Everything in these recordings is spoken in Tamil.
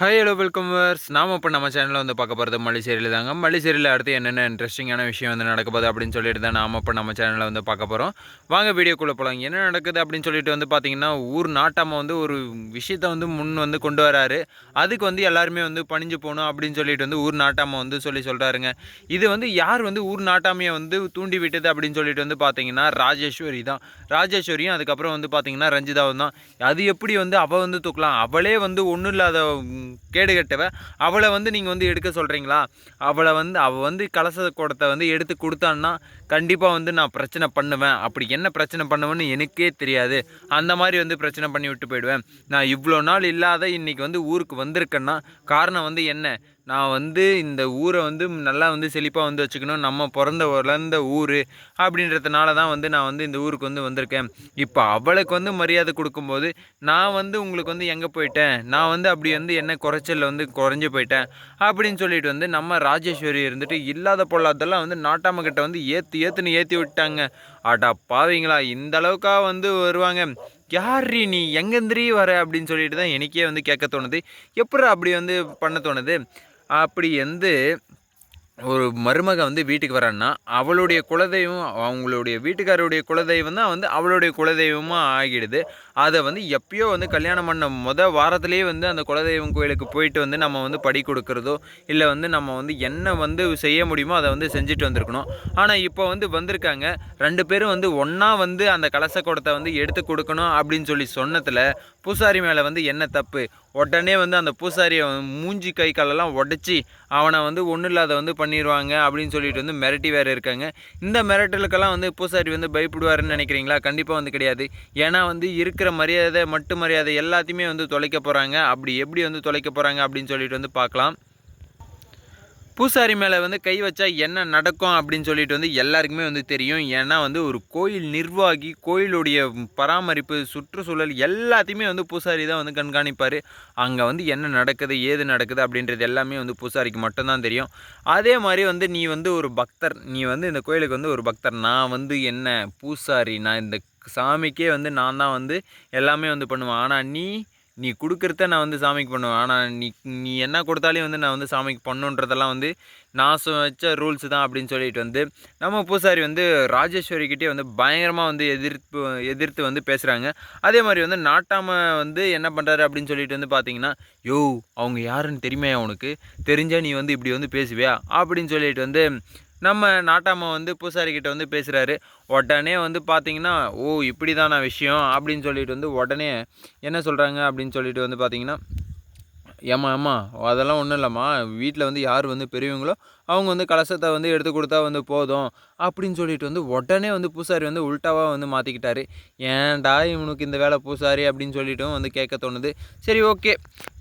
ஹாய் ஹலோ வெல்கம் வர்ஸ் நாம் இப்போ நம்ம சேனலில் வந்து பார்க்க போகிறது மல்லிசேரியில் தாங்க மல்லிசேரியில் அடுத்து என்னென்ன இன்ட்ரெஸ்டிங்கான விஷயம் வந்து நடக்க போகுது அப்படின்னு சொல்லிட்டு தான் நாம் இப்போ நம்ம சேனலில் வந்து பார்க்க போகிறோம் வாங்க வீடியோக்குள்ளே போகலாம் என்ன நடக்குது அப்படின்னு சொல்லிட்டு வந்து பார்த்தீங்கன்னா ஊர் நாட்டாமல் வந்து ஒரு விஷயத்தை வந்து முன் வந்து கொண்டு வராரு. அதுக்கு வந்து எல்லாருமே வந்து பணிஞ்சு போகணும் அப்படின்னு சொல்லிட்டு வந்து ஊர் நாட்டாமல் வந்து சொல்லி சொல்கிறாருங்க இது வந்து யார் வந்து ஊர் நாட்டாமையை வந்து தூண்டி விட்டது அப்படின்னு சொல்லிட்டு வந்து பார்த்தீங்கன்னா ராஜேஸ்வரி தான். ராஜேஸ்வரியும் அதுக்கப்புறம் வந்து பார்த்தீங்கன்னா ரஞ்சிதாவும் தான். அது எப்படி வந்து அவள் வந்து தூக்கலாம்? அவளே வந்து ஒன்றும் இல்லாத கேடு கட்டவ அவளை வந்து நீங்கள் வந்து எடுக்க சொல்கிறீங்களா அவளை வந்து அவள் வந்து கலச கூடத்தை வந்து எடுத்து கொடுத்தான்னா கண்டிப்பாக வந்து நான் பிரச்சனை பண்ணுவேன். அப்படி என்ன பிரச்சனை பண்ணுவேன்னு எனக்கே தெரியாது. அந்த மாதிரி வந்து பிரச்சனை பண்ணி விட்டு போயிடுவேன். நான் இவ்வளோ நாள் இல்லாத இன்றைக்கி வந்து ஊருக்கு வந்திருக்கேன்னா காரணம் வந்து என்ன? நான் வந்து இந்த ஊரை வந்து நல்லா வந்து செழிப்பாக வந்து வச்சுக்கணும். நம்ம பிறந்த வளர்ந்த ஊர் அப்படின்றதுனால தான் வந்து நான் வந்து இந்த ஊருக்கு வந்து வந்திருக்கேன். இப்போ அவளுக்கு வந்து மரியாதை கொடுக்கும்போது நான் வந்து உங்களுக்கு வந்து எங்கே போயிட்டேன்? நான் வந்து அப்படி வந்து என்ன குறைச்சலில் வந்து குறைஞ்சி போயிட்டேன்? அப்படின்னு சொல்லிட்டு வந்து நம்ம ராஜேஸ்வரி இருந்துட்டு இல்லாத பொல்லாதெல்லாம் வந்து நாட்டாமக்கிட்ட வந்து ஏற்று ஏற்றுன்னு ஏற்றி விட்டாங்க. ஆட்டா பாவீங்களா இந்த அளவுக்காக வந்து வருவாங்க. யார்ரி நீ எங்கேந்திரி வர அப்படின்னு சொல்லிட்டு தான் எனக்கே வந்து கேட்க தோணுது. எப்படி அப்படி வந்து பண்ண தோணுது? அப்படி வந்து ஒரு மருமக வந்து வீட்டுக்கு வரான்னா அவளுடைய குலதெய்வம் அவங்களுடைய வீட்டுக்காரருடைய குலதெய்வம் தான் வந்து அவளுடைய குலதெய்வமாக ஆகிடுது. அதை வந்து எப்பயோ வந்து கல்யாணம் பண்ண மொதல் வாரத்துலேயே வந்து அந்த குலதெய்வம் கோயிலுக்கு போயிட்டு வந்து நம்ம வந்து படி கொடுக்குறதோ இல்லை வந்து நம்ம வந்து என்ன வந்து செய்ய முடியுமோ அதை வந்து செஞ்சுட்டு வந்திருக்கணும். ஆனால் இப்போ வந்து வந்திருக்காங்க. ரெண்டு பேரும் வந்து ஒன்றா வந்து அந்த கலச குடத்தை வந்து எடுத்து கொடுக்கணும் அப்படின்னு சொல்லி சொன்னதில் பூசாரி மேலே வந்து என்ன தப்பு? உடனே வந்து அந்த பூசாரியை மூஞ்சி கை காலெல்லாம் உடச்சி அவனை வந்து ஒன்றும் இல்லாத வந்து பண்ணிடுவாங்க அப்படின்னு சொல்லிட்டு வந்து மிரட்டி வேறு இருக்காங்க. இந்த மிரட்டலுக்கெல்லாம் வந்து பூசாரி வந்து பயப்படுவாருன்னு நினைக்கிறீங்களா? கண்டிப்பாக வந்து கிடையாது. ஏன்னா வந்து இருக்கிற மரியாதை மட்டு மரியாதை எல்லாத்தையுமே வந்து தொலைக்க போகிறாங்க அப்படி எப்படி வந்து தொலைக்க போகிறாங்க அப்படின்னு சொல்லிட்டு வந்து பார்க்கலாம். பூசாரி மேலே வந்து கை வச்சா என்ன நடக்கும் அப்படின்னு சொல்லிட்டு வந்து எல்லாருக்குமே வந்து தெரியும். ஏன்னா வந்து ஒரு கோயில் நிர்வாகி கோயிலுடைய பராமரிப்பு சுற்றுச்சூழல் எல்லாத்தையுமே வந்து பூசாரி தான் வந்து கண்காணிப்பார். அங்கே வந்து என்ன நடக்குது ஏது நடக்குது அப்படின்றது எல்லாமே வந்து பூசாரிக்கு மட்டும்தான் தெரியும். அதே மாதிரி வந்து நீ வந்து ஒரு பக்தர் நீ வந்து இந்த கோயிலுக்கு வந்து ஒரு பக்தர். நான் வந்து என்ன பூசாரி நான் இந்த சாமிக்கே வந்து நான் தான் வந்து எல்லாமே வந்து பண்ணுவேன். ஆனால் நீ நீ கொடுக்குறத நான் வந்து சாமிக்கு பண்ணுவேன். ஆனால் நீ நீ என்ன கொடுத்தாலே வந்து நான் வந்து சாமிக்கு பண்ணுன்றதெல்லாம் வந்து நான் வச்ச ரூல்ஸ் தான் அப்படின்னு சொல்லிட்டு வந்து நம்ம பூசாரி வந்து ராஜேஸ்வரிக்கிட்டே வந்து பயங்கரமாக வந்து எதிர்ப்பு எதிர்த்து வந்து பேசுகிறாங்க அதே மாதிரி வந்து நாட்டாமல் வந்து என்ன பண்ணுறாரு அப்படின்னு சொல்லிட்டு வந்து பார்த்தீங்கன்னா யோ அவங்க யாருன்னு தெரியுமே உனக்கு. தெரிஞ்சால் நீ வந்து இப்படி வந்து பேசுவியா? அப்படின்னு சொல்லிட்டு வந்து நம்ம நாட்டாமா வந்து பூசாரிக்கிட்ட வந்து பேசுகிறாரு உடனே வந்து பார்த்தீங்கன்னா ஓ இப்படி தானா விஷயம்? அப்படின்னு சொல்லிட்டு வந்து உடனே என்ன சொல்கிறாங்க அப்படின்னு சொல்லிட்டு வந்து பார்த்தீங்கன்னா ஏம்மா ஏம்மா அதெல்லாம் ஒன்றும் இல்லைம்மா. வீட்டில் வந்து யார் வந்து பெரியவங்களோ அவங்க வந்து கலசத்தை வந்து எடுத்து கொடுத்தா வந்து போதும் அப்படின்னு சொல்லிட்டு வந்து உடனே வந்து பூசாரி வந்து உல்ட்டாவாக வந்து மாற்றிக்கிட்டாரு ஏன்டா இவனுக்கு இந்த வேலை பூசாரி அப்படின்னு சொல்லிட்டும் வந்து கேட்க தோணுது. சரி ஓகே.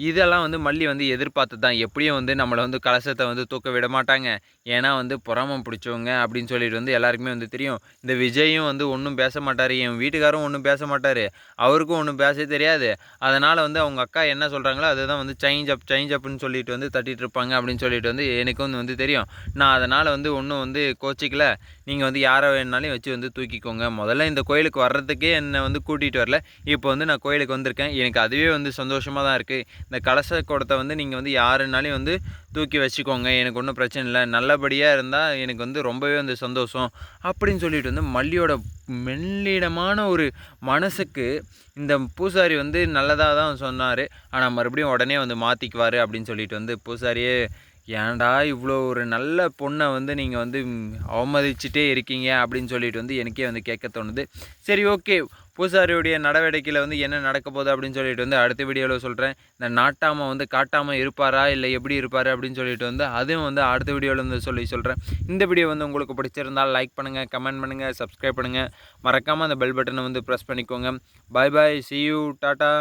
இதெல்லாம் வந்து மல்லி வந்து எதிர்பார்த்து தான் எப்படியும் வந்து நம்மளை வந்து கலசத்தை வந்து தூக்க விட மாட்டாங்க. ஏன்னா வந்து புறாமம் பிடிச்சவங்க அப்படின்னு சொல்லிட்டு வந்து எல்லாருக்குமே வந்து தெரியும். இந்த விஜயும் வந்து ஒன்றும் பேச மாட்டார். என் வீட்டுக்காரும் ஒன்றும் பேச மாட்டார். அவருக்கும் ஒன்றும் பேச தெரியாது. அதனால் வந்து அவங்க அக்கா என்ன சொல்கிறாங்களோ அதுதான் வந்து சேஞ்ச் அப் சேஞ்ச் அப்னு சொல்லிட்டு வந்து தட்டிட்டு இருப்பாங்க அப்படின்னு சொல்லிட்டு வந்து எனக்கும் வந்து தெரியும். நான் அதனால் வந்து ஒன்றும் வந்து கோச்சிக்கல. நீங்கள் வந்து யாரை வேணுனாலும் வச்சு வந்து தூக்கிக்கோங்க. முதல்ல இந்த கோயிலுக்கு வர்றதுக்கே என்னை வந்து கூட்டிகிட்டு வரல. இப்போ வந்து நான் கோயிலுக்கு வந்திருக்கேன். எனக்கு அதுவே வந்து சந்தோஷமாக தான் இருக்குது இந்த கலச குடத்தை வந்து நீங்கள் வந்து யாருனாலையும் வந்து தூக்கி வச்சுக்கோங்க. எனக்கு ஒன்றும் பிரச்சனை இல்லை. நல்லபடியாக இருந்தால் எனக்கு வந்து ரொம்பவே வந்து சந்தோஷம். அப்படின்னு சொல்லிட்டு வந்து மல்லியோட மெல்லிடமான ஒரு மனசுக்கு இந்த பூசாரி வந்து நல்லதாக தான் சொன்னார். ஆனால் மறுபடியும் உடனே வந்து மாற்றிக்குவார் அப்படின்னு சொல்லிட்டு வந்து பூசாரியே ஏன்டா இவ்வளோ ஒரு நல்ல பொண்ணை வந்து நீங்கள் வந்து அவமதிச்சுட்டே இருக்கீங்க அப்படின்னு சொல்லிட்டு வந்து எனக்கே வந்து கேட்க தோணுது. சரி ஓகே. பூசாரியுடைய நடவடிக்கையில் வந்து என்ன நடக்க போகுது அப்படின்னு சொல்லிட்டு வந்து அடுத்த வீடியோவில் சொல்கிறேன் இந்த நாட்டாமல் வந்து காட்டாமல் இருப்பாரா இல்லை எப்படி இருப்பார் அப்படின்னு சொல்லிட்டு வந்து அதுவும் வந்து அடுத்த வீடியோவில் வந்து சொல்லி சொல்கிறேன் இந்த வீடியோ வந்து உங்களுக்கு பிடிச்சிருந்தால் லைக் பண்ணுங்கள் கமெண்ட் பண்ணுங்கள் சப்ஸ்கிரைப் பண்ணுங்கள் மறக்காமல் அந்த பெல் பட்டனை வந்து ப்ரெஸ் பண்ணிக்கோங்க. Bye bye see you tata